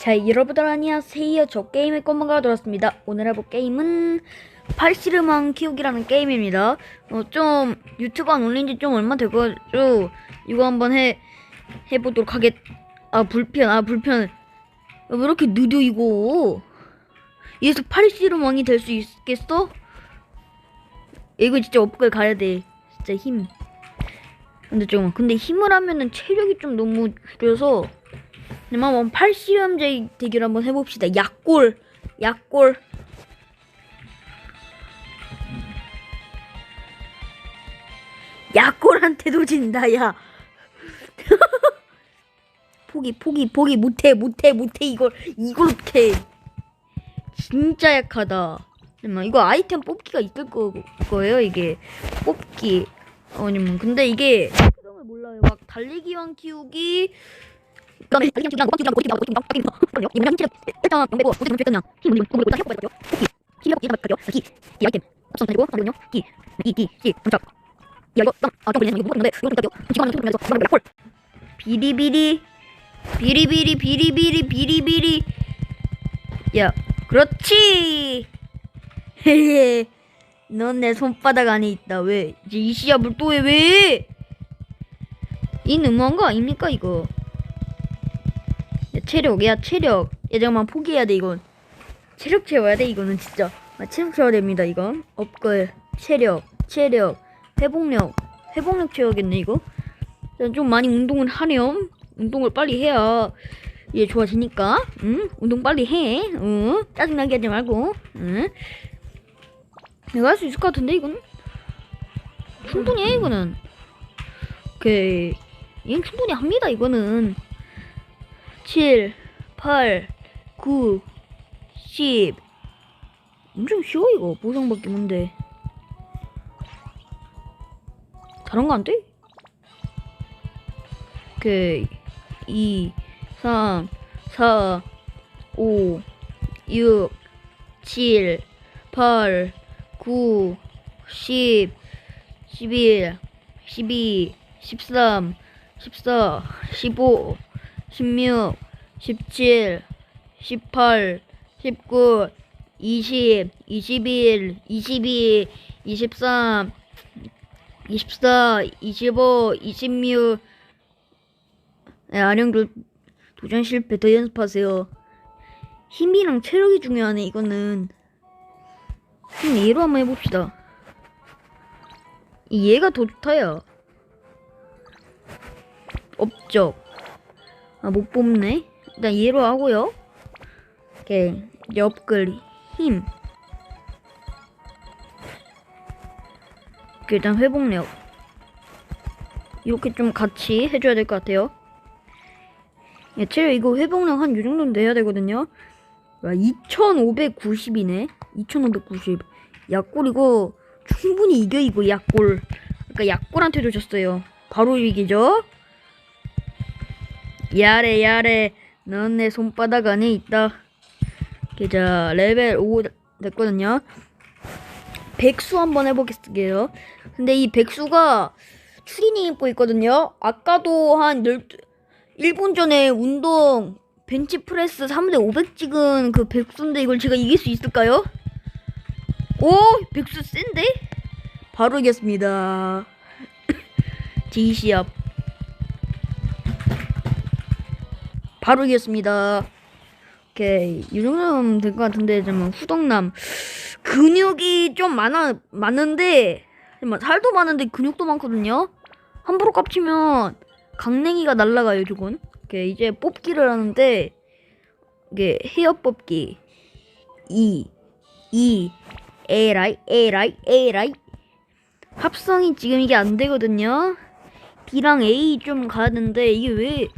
자, 여러분들 안녕하세요. 저 게임의 꼬마가 돌아왔습니다. 오늘 해볼 게임은 팔씨름왕 키우기라는 게임입니다. 어, 좀 유튜브 안 올린 지 좀 얼마 돼가지고 이거 한번 해 해보도록 하겠. 아 불편, 아 불편. 왜 이렇게 느려 이거? 얘에서 팔씨름왕이 될 수 있겠어? 이거 진짜 업글 가야 돼. 진짜 힘. 근데 좀 근데 힘을 하면은 체력이 좀 너무 줄여서 그럼 한번 팔씨름제 대결 한번 해봅시다. 약골, 약골. 약골한테도 진다, 야. 포기, 포기, 포기 못해, 못해, 못해 이걸 이걸 어떻게? 진짜 약하다. 잠깐만 이거 아이템 뽑기가 있을 거, 거예요 이게 뽑기. 아니면 근데 이게 몰라요. 막 달리기왕 키우기. 그다음에 달리기 키우기랑 노방 키우기랑 고기 키우기랑 고기 키우기랑 이면 힘 일단 영 빼고 어제 그냥 힘 올리고 공을 일단 해보고 가요. 뽑기. 힘 해보기 일단 갈게요. 기, 기 아이템. 합성 가지고 잠깐만요. 기, 기, 기, 기, 점착. 야 이거 땅, 아, 좀 걸리네. 이거 못 봤는데 이거 좀 갈게요. 지금 하면 좀 걸려서 그만 콜. 비리비리, 비리비리, 비리비리, 비리비리. 야, 그렇지. 헤헤. 넌 내 손바닥 안에 있다. 왜? 이제 이 시합을 또 해? 왜? 이 너무한 거 아닙니까 이거? 야, 체력, 야 체력. 야 잠깐만 포기해야 돼 이건. 체력 채워야 돼 이거는 진짜. 아, 체력 채워야 됩니다 이건. 업글, 체력, 체력, 회복력, 회복력 채워야겠네 이거. 자, 좀 많이 운동을 하렴. 운동을 빨리 해야 얘 좋아지니까. 응? 운동 빨리 해. 응? 짜증나게 하지 말고. 응? 내가 할 수 있을 것 같은데 이건 충분히 해 이거는 오케이 이건 충분히 합니다 이거는 7 8 9 10 엄청 쉬워 이거. 보상받기 뭔데? 다른 거 안 돼? 오케이. 2 3 4 5 6 7 8 9, 10, 11, 12, 13, 14, 15, 16, 17, 18, 19, 20, 21, 22, 23, 24, 25, 26. 네, 아령들 도전 실패 더 연습하세요. 힘이랑 체력이 중요하네, 이거는. 그럼 얘로 한번 해봅시다. 이 얘가 더 좋다야. 업적. 아, 못 뽑네. 일단 얘로 하고요. 오케이. 업글 힘. 오케이, 일단 회복력. 이렇게 좀 같이 해줘야 될 것 같아요. 예, 체력 이거 회복력 한요 정도는 돼야 되거든요. 와, 2590이네. 2590. 약골 이거 충분히 이겨 이거 약골. 그러니까 약골한테도 졌어요. 바로 이기죠. 야래 야래 넌 내 손바닥 안에 있다. 자 레벨 5 됐거든요. 백수 한번 해보겠습니다. 근데 이 백수가 추리닝 입고 있거든요. 아까도 한 12, 1분 전에 운동 벤치프레스 3대 500 찍은 그 백수인데 이걸 제가 이길 수 있을까요? 오 백수 센데? 바로 이겼습니다. G시합 바로 이겼습니다. 오케이 이 정도면 될 것 같은데 잠깐 후덕남 근육이 좀 많아 많은데 잠깐 살도 많은데 근육도 많거든요. 함부로 깝치면 강냉이가 날라가요 저건. 오케이 이제 뽑기를 하는데 이게 헤어 뽑기 2 2 에라이 에라이 에라이 합성이 지금 이게 안 되거든요. B랑 A 좀 가는데 이게 왜?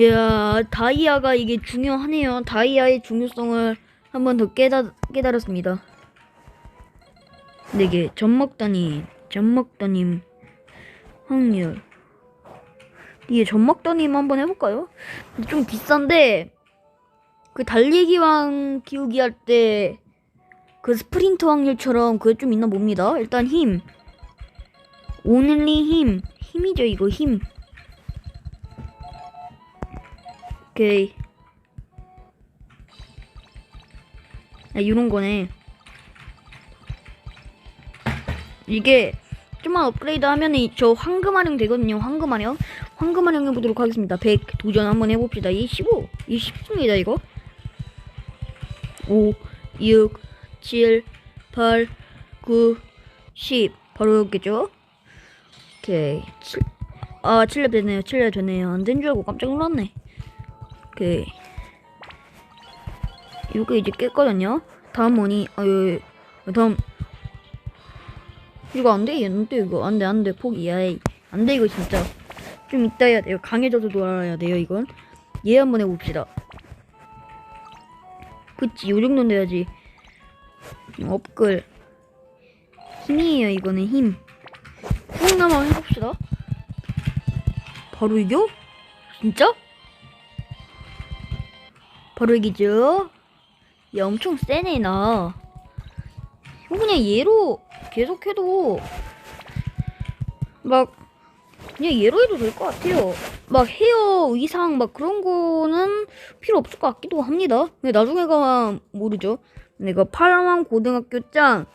야 다이아가 이게 중요하네요. 다이아의 중요성을 한 번 더 깨달 깨달았습니다. 근데 이게 젖먹다님, 젖먹다님 확률. 이게 젖먹다님 한번 해볼까요? 좀 비싼데 그 달리기왕 키우기 할 때 그 스프린트 확률처럼 그게 좀 있나 봅니다. 일단 힘. 오늘리 힘. 힘이죠, 이거 힘. 오케이. 아, 이런 거네. 이게 좀만 업그레이드 하면은 저 황금아령 되거든요. 황금아령. 황금아령 해보도록 하겠습니다. 100 도전 한번 해봅시다. 이 15. 이 쉽습니다, 이거. 5, 6, 7, 8, 9, 10. 바로 여기겠죠? 오케이. 7, 아, 7렙 되네요. 7렙 되네요. 안 된 줄 알고 깜짝 놀랐네. 오케이. 이렇게 이제 깼거든요. 다음 뭐니? 아, 예, 예. 다음. 이거 안 돼, 안 돼, 이거. 안 돼, 안 돼. 포기야. 에이. 안 돼, 이거 진짜. 좀 이따 해야 돼요. 강해져서 돌아야 돼요, 이건. 얘 한번 해봅시다. 그치, 요 정도는 돼야지. 업글. 힘이에요, 이거는 힘. 쭉 한번 해봅시다. 바로 이겨? 진짜? 이기죠? 야, 엄청 세네, 나. 형, 그냥 얘로 계속해도, 막, 그냥 얘로 해도 될 것 같아요. 막 헤어, 의상, 막 그런 거는 필요 없을 것 같기도 합니다. 근데 나중에 가면 모르죠. 내가 파라만 고등학교 짱,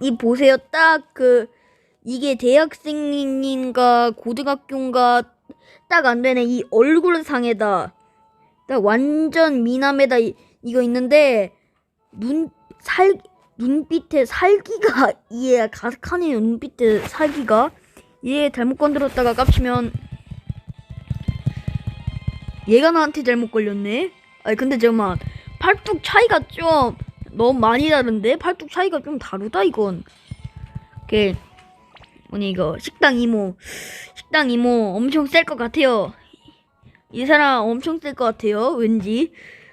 이 보세요. 딱 그, 이게 대학생인가 고등학교인가 딱 안 되네. 이 얼굴상에다. 딱 완전 미남에다 이, 이거 있는데 눈 살 눈빛에 살기가 얘 가득하네요 눈빛에 살기가. 얘 잘못 건드렸다가 깝치면 얘가 나한테 잘못 걸렸네? 아니 근데 잠깐만. 팔뚝 차이가 좀 너무 많이 다른데? 팔뚝 차이가 좀 다르다 이건. 오케이. 뭐니 이거 식당 이모. 식당 이모 엄청 셀 것 같아요 이 사람 엄청 셀 것 같아요. 왠지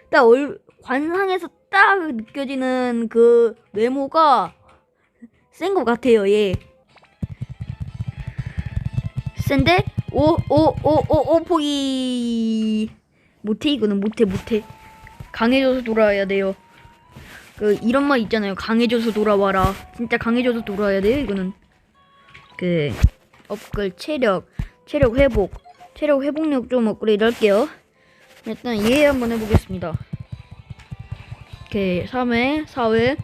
딱 얼, 관상에서 딱 느껴지는 그 외모가 센 것 같아요. 얘 센데 오 오 오 오 오 포기 못해 이거는 못해 못해 강해져서 돌아와야 돼요. 그 이런 말 있잖아요. 강해져서 돌아와라. 진짜 강해져서 돌아와야 돼요. 이거는 그 업글 체력 체력 회복 체력 회복력 좀 업그레이드 할게요. 일단 얘 한번 해보겠습니다. 오케이 3회, 4회,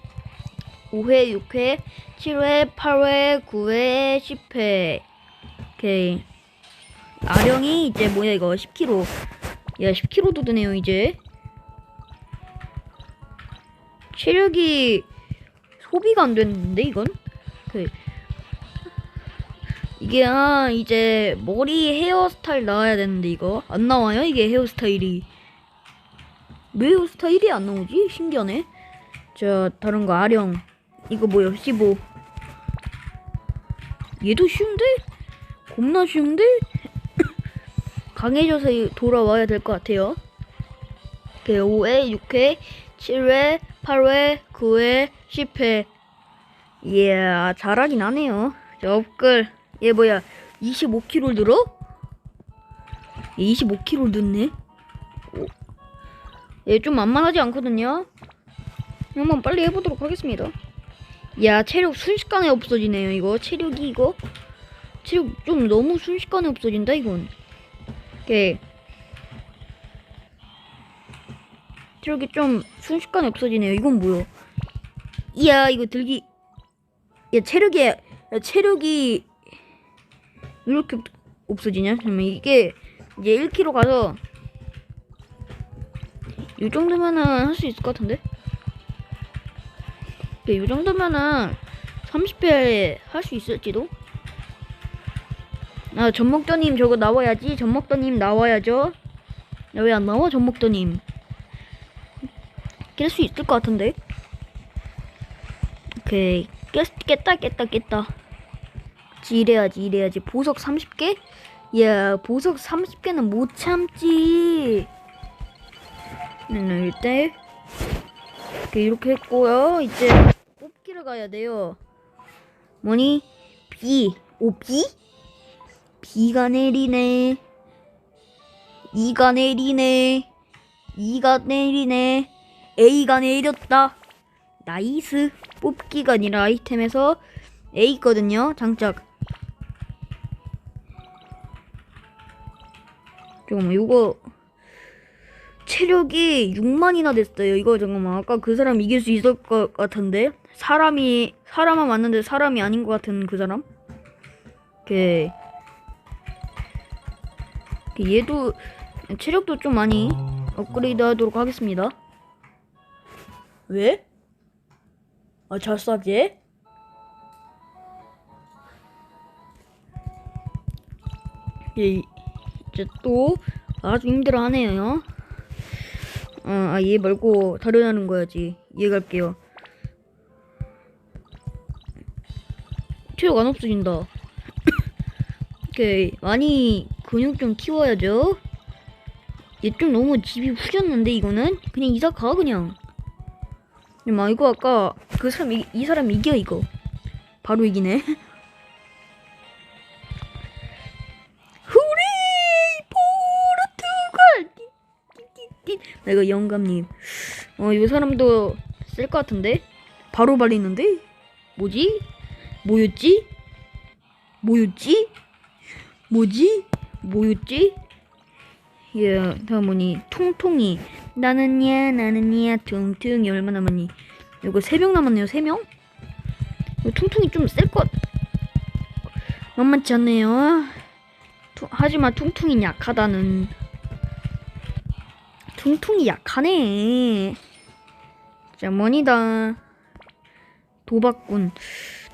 5회, 6회, 7회, 8회, 9회, 10회. 오케이 아령이 이제 뭐야 이거 10kg. 야 10kg도 드네요 이제. 체력이 소비가 안 됐는데 이건? 오케이. 이게 아 이제 머리 헤어스타일 나와야 되는데 이거? 안 나와요? 이게 헤어스타일이? 왜 헤어스타일이 안 나오지? 신기하네. 자 다른 거 아령. 이거 뭐야? 15 얘도 쉬운데? 겁나 쉬운데? 강해져서 돌아와야 될 것 같아요. 오케이 5회 6회 7회 8회 9회 10회. 이야 잘하긴 하네요. 자 업글 얘 뭐야? 25kg 들어? 얘 25kg 넣네? 얘 좀 만만하지 않거든요? 한번 빨리 해보도록 하겠습니다. 야 체력 순식간에 없어지네요 이거. 체력이 이거? 체력 좀 너무 순식간에 없어진다 이건. 오케이 체력이 좀 순식간에 없어지네요. 이건 뭐야? 이야 이거 들기. 야 체력이 야 체력이 이렇게 없어지냐? 잠깐만 이게 이제 1kg 가서 이 정도면은 할 수 있을 것 같은데? 네, 이 정도면은 30배 할수 있을지도? 아 전목더님 저거 나와야지 전목더님 나와야죠 야왜안 나와 전목더님 깰 수 있을 것 같은데 오케이 깼, 깼다 깼다 깼다 이래야지 이래야지. 보석 30개? 야 보석 30개는 못 참지. 네, 일단 이렇게, 이렇게 했고요. 이제 뽑기를 가야 돼요. 뭐니? 비 오, 비? 비가 내리네. 이가 내리네. 이가 내리네. A가 내렸다. 나이스. 뽑기가 아니라 아이템에서 A 있거든요. 장착 잠깐만 요거 체력이 6만이나 됐어요. 이거 잠깐만 아까 그 사람 이길 수 있을 것 같은데 사람이 사람만 맞는데 사람이 아닌 것 같은 그 사람. 오케이. 오케이, 얘도 체력도 좀 많이 업그레이드하도록 하겠습니다. 왜? 아, 잘 쏴지? 예, 이제 또 아주 힘들어하네요. 어, 아, 얘 말고 다른 하는 거야지. 얘 갈게요. 체력 안 없어진다. 오케이, 많이 근육 좀 키워야죠. 얘 좀 너무 집이 후졌는데 이거는 그냥 이사 가 그냥. 마 이거 아까 그 사람 이, 이 사람 이겨 이거. 바로 이기네. 이거 영감님. 어, 이 사람도 쓸 것 같은데? 바로 발리는데? 뭐지? 뭐였지? 뭐였지? 뭐지? 뭐였지? 예, 다음은이 통통이 나는 야 나는 야 퉁퉁이 얼마 남았니? 이거 세 명 남았네요. 세 명? 이거 퉁퉁이 좀 셀 것. 만만치 않네요. 투- 하지만 퉁퉁이 약하다는. 퉁퉁이 약하네. 자, 뭐니다. 도박꾼.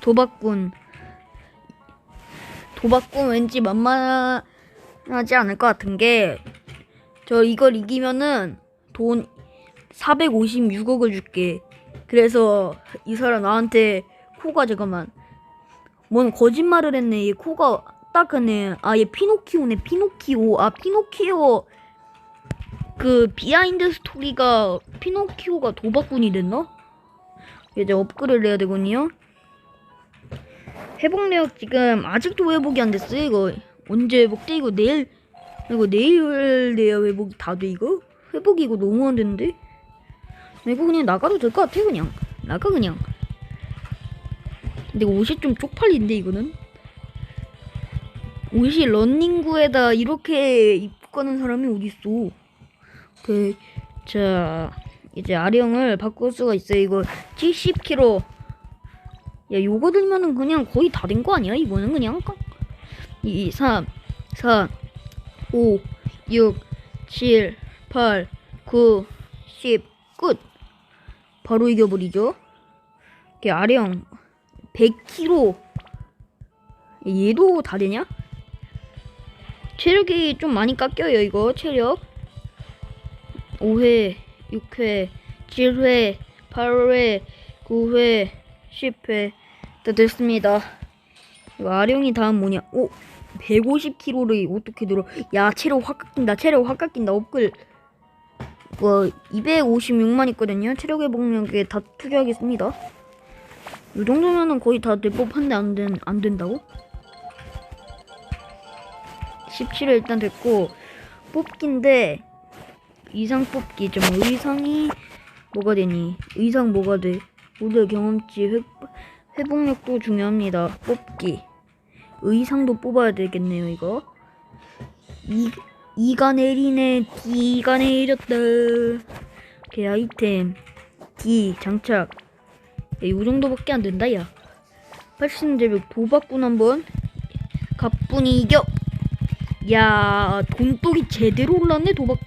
도박꾼. 도박꾼 왠지 만만하지 않을 것 같은 게, 저 이걸 이기면은 돈 456억을 줄게. 그래서 이 사람 나한테 코가 잠깐만. 뭔 거짓말을 했네. 얘 코가 딱 하네. 아, 얘 피노키오네. 피노키오. 아, 피노키오. 그 비하인드 스토리가 피노키오가 도박꾼이 됐나? 이제 업글을 해야 되거든요. 회복력 지금 아직도 회복이 안 됐어요. 이거 언제 회복돼? 이거 내일 이거 내일 내야 회복이 다 돼 이거? 회복이 이거 너무 안 되는데? 이거 그냥 나가도 될 것 같아 그냥 나가 그냥. 근데 옷이 좀 쪽팔린데 이거는? 옷이 런닝구에다 이렇게 입고 가는 사람이 어딨어? 그, 자, 이제 아령을 바꿀 수가 있어요. 이거 70kg. 야, 요거 들면은 그냥 거의 다 된 거 아니야? 이거는 그냥 2, 3, 4, 5, 6, 7, 8, 9, 10, 끝. 바로 이겨버리죠. 이렇게 아령 100kg. 얘도 다 되냐? 체력이 좀 많이 깎여요, 이거. 체력. 5회, 6회, 7회, 8회, 9회, 10회. 다 됐습니다. 아령이 다음 뭐냐? 오, 150kg를 어떻게 들어? 야, 체력 확 깎인다. 체력 확 깎인다. 업글. 뭐 256만 있거든요. 체력 회복력에 다 투자하겠습니다. 이 정도면은 거의 다 될 법한데 안 된, 안 된다고? 17회 일단 됐고 뽑기인데 이상 뽑기 좀 의상이 뭐가 되니? 의상 뭐가 돼? 모두 경험치 회, 회복력도 중요합니다. 뽑기 의상도 뽑아야 되겠네요 이거. 이 이가 내리네 기가 내렸다. 오케이 아이템 기 장착. 야, 이 정도밖에 안 된다 야. 80레벨 도박꾼 한번 가뿐히 이겨. 야 돈독이 제대로 올랐네 도박.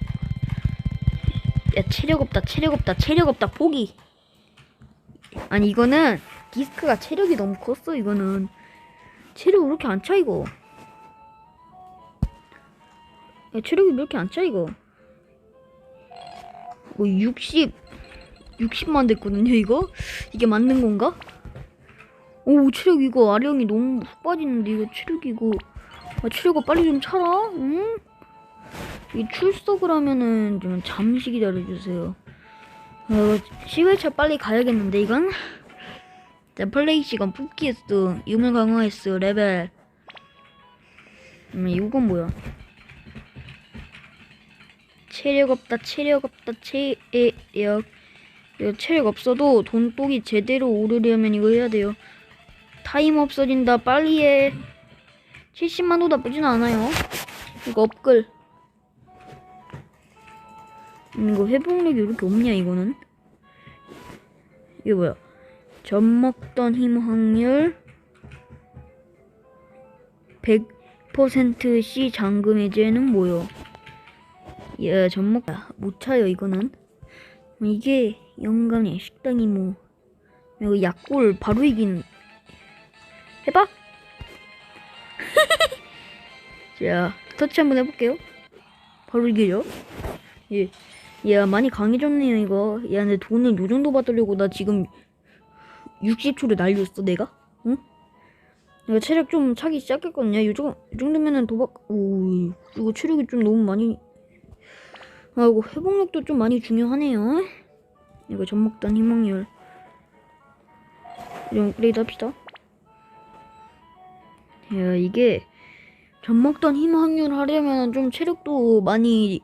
야 체력 없다 체력 없다 체력 없다 포기. 아니 이거는 디스크가 체력이 너무 컸어 이거는 체력 왜 이렇게 안 차 이거. 야, 체력이 왜 이렇게 안 차 이거. 뭐 60, 60만 됐거든요 이거. 이게 맞는 건가? 오 체력 이거 아령이 너무 훅 빠지는데 이거 체력 이거 아, 체력아 빨리 좀 차라 응? 이 출석을 하면은 좀 잠시 기다려주세요. 어, 10회차 빨리 가야겠는데 이건? 자 플레이 시간 뽑기 횟수 유물 강화 횟수 레벨. 음 이건 뭐야? 체력 없다 체력 없다 체력. 이거 체력 없어도 돈독이 제대로 오르려면 이거 해야 돼요. 타임 없어진다 빨리 해. 70만도 나쁘진 않아요. 이거 업글. 음, 이거 회복력이 왜 이렇게 없냐 이거는? 이게 뭐야? 젖 먹던 힘 확률 100%시 잠금 해제는 뭐요? 예, 젖 먹... 아, 못 차요 이거는. 이게 영감이 식당이 뭐 이거 약골 바로 이긴 해봐! 자 터치 한번 해볼게요. 바로 이기죠? 예. 야 많이 강해졌네요 이거. 야 근데 돈을 요 정도 받으려고 나 지금 60초를 날렸어 내가? 응? 내가 체력 좀 차기 시작했거든요. 요, 정도, 요 정도면은 도박 오 이거 체력이 좀 너무 많이. 아 이거 회복력도 좀 많이 중요하네요. 이거 젖먹던 희망률 좀 업그레이드 합시다. 야 이게 힘 확률 하려면 좀 체력도 많이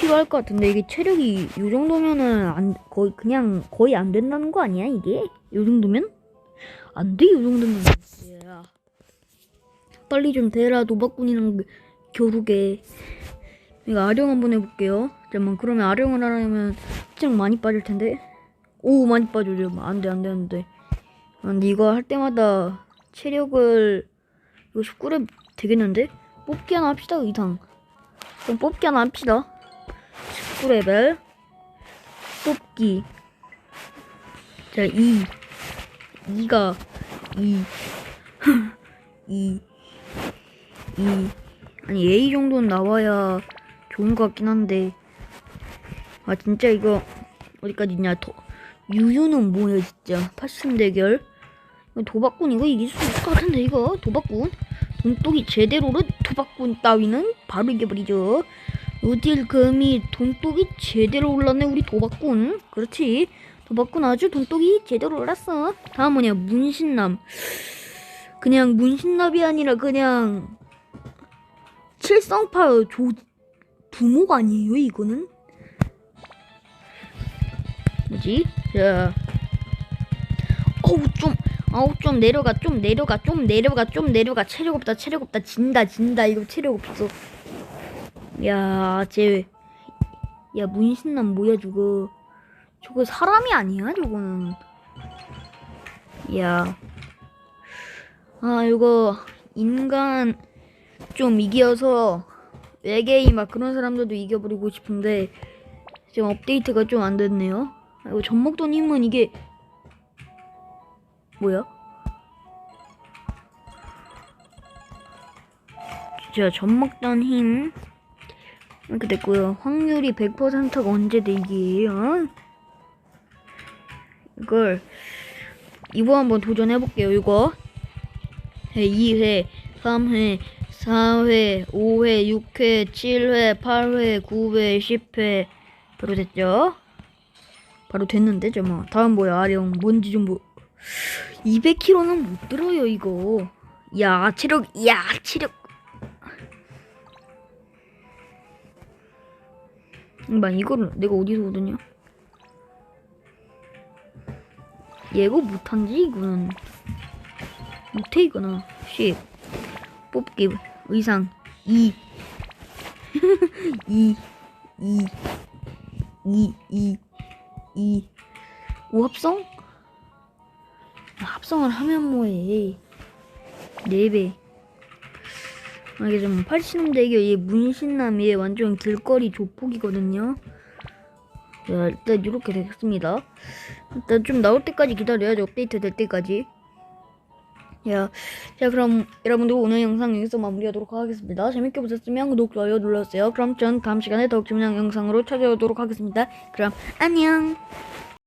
필요할 것 같은데 이게 체력이 요 정도면은 안 거의 그냥 거의 안 된다는 거 아니야 이게? 요 정도면? 안 돼, 요 정도면. 야. 빨리 좀 대라 도박꾼이랑 겨루게. 이거 아령 한번 해볼게요. 잠깐만 그러면 아령을 하려면 체력 많이 빠질 텐데. 오 많이 빠져요. 안 돼 안 돼 안돼. 아, 근데 이거 할 때마다 체력을 이거 19렙 되겠는데? 뽑기 하나 합시다 이상. 그럼 뽑기 하나 합시다. 19레벨 뽑기 자 2. 2가 2. 2. 2. 아니 A 정도는 나와야 좋은 것 같긴 한데 아 진짜 이거 어디까지 있냐 더 유유는 뭐야 진짜 80 대결 도박꾼 이거 이길 수 있을 것 같은데 이거 도박꾼 돈독이 제대로는 도박꾼 따위는 바로 이겨버리죠 어딜 금이 돈독이 제대로 올랐네 우리 도박꾼. 그렇지. 도박꾼 아주 돈독이 제대로 올랐어. 다음 뭐냐 문신남. 그냥 문신남이 아니라 그냥 칠성파 조 부모가 아니에요 이거는? 뭐지? 자. 어우 좀 아우 좀 내려가 좀 내려가 좀 내려가 좀 내려가. 체력 없다 체력 없다. 진다 진다. 이거 체력 없어 야, 쟤, 야, 문신남 뭐야, 저거. 저거 사람이 아니야, 저거는. 야. 아, 이거, 인간 좀 이겨서, 외계인 막 그런 사람들도 이겨버리고 싶은데, 지금 업데이트가 좀 안 됐네요. 아, 이거 젖먹던 힘은 이게, 뭐야? 자, 젖먹던 힘. 이렇게 됐고요. 확률이 100%가 언제 되기예요? 이걸 이거 한번 도전해 볼게요. 이거 회 2회, 3회, 4회, 5회, 6회, 7회, 8회, 9회, 10회 바로 됐죠? 바로 됐는데 잠깐만 다음 뭐야 아령 뭔지 좀 뭐 200kg는 못 들어요 이거 야 체력 야 체력 막 이거를 내가 어디서 얻었냐? 예고 못한지? 이거는 못해 이거는. 10 뽑기 의상 2 2 2 2 2 2 오 합성? 아, 합성을 하면 뭐해? 4배. 아, 이게 좀 80년 대교 이 문신남 얘 완전 길거리 조폭이거든요. 자, 일단 이렇게 됐습니다. 일단 좀 나올 때까지 기다려야죠. 업데이트 될 때까지. 야, 자 그럼 여러분들 오늘 영상 여기서 마무리하도록 하겠습니다. 재밌게 보셨으면 구독, 좋아요 눌러주세요. 그럼 전 다음 시간에 더욱 재미난 영상으로 찾아오도록 하겠습니다. 그럼 안녕!